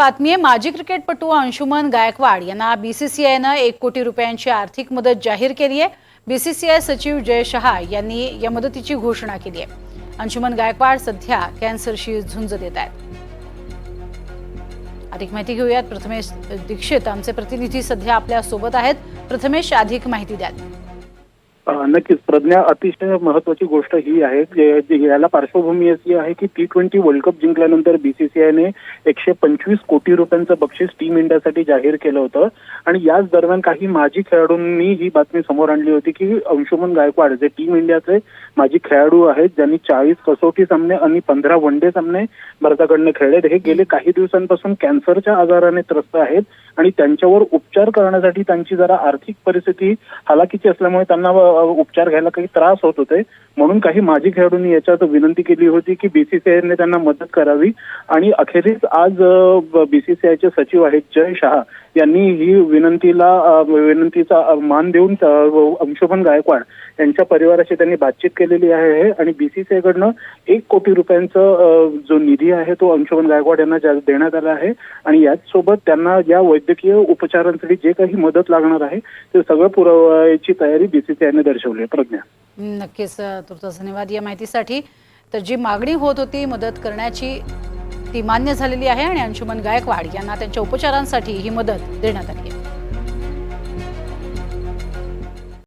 बातमी आहे माजी क्रिकेटपटू अंशुमन गायकवाड यांना बीसीसीआयनं एक कोटी रुपयांची आर्थिक मदत जाहीर केली आहे बीसीसीआय सचिव जय शहा यांनी या मदतीची घोषणा केली आहे अंशुमन गायकवाड सध्या कॅन्सरशी झुंज देत आहेत. अधिक माहिती घेऊयात. प्रथमेश दीक्षित आमचे प्रतिनिधी सध्या आपल्यासोबत आहेत. प्रथमेश अधिक माहिती द्यात नक्कीच. प्रज्ञा अतिशय महत्वाची गोष्ट ही आहे. याला पार्श्वभूमी अशी आहे की टी ट्वेंटी वर्ल्ड कप जिंकल्यानंतर बीसीसीआयने एकशे पंचवीस कोटी रुपयांचं बक्षीस टीम इंडियासाठी जाहीर केलं होतं. आणि याच दरम्यान काही माजी खेळाडूंनी ही बातमी समोर आणली होती की अंशुमन गायकवाड जे टीम इंडियाचे माजी खेळाडू आहेत ज्यांनी चाळीस कसोटी सामने आणि पंधरा वन डे सामने भारताकडनं खेळले हे गेले काही दिवसांपासून कॅन्सरच्या आजाराने त्रस्त आहेत आणि त्यांच्यावर उपचार करण्यासाठी त्यांची जरा आर्थिक परिस्थिती हालाकीची असल्यामुळे त्यांना उपचार घ्यायला काही त्रास होत होते. म्हणून काही माजी खेळाडूंनी याच्यात विनंती केली होती की बीसीसीआयने त्यांना मदत करावी. आणि अखेरीस आज बीसीसीआयचे सचिव आहेत जय शहा यांनी ही विनंतीला विनंतीचा मान देऊन अ, अंशुमन गायकवाड यांच्या परिवाराशी त्यांनी बातचीत केलेली आहे. आणि बीसीसीआय कडनं एक कोटी रुपयांचं जो निधी आहे तो अंशुमन गायकवाड यांना देण्यात आला आहे. आणि याच सोबत त्यांना या वैद्यकीय उपचारांसाठी जे काही मदत लागणार आहे ते सगळं पुरवायची तयारी बीसीसीआयने दर्शवली प्रज्ञा. नक्कीच तुर्तास धन्यवाद या माहितीसाठी. तर जी मागणी होत होती मदत करण्याची ती मान्य झालेली आहे आणि अंशुमन गायकवाड यांना त्यांच्या उपचारांसाठी ही मदत देण्यात आली आहे.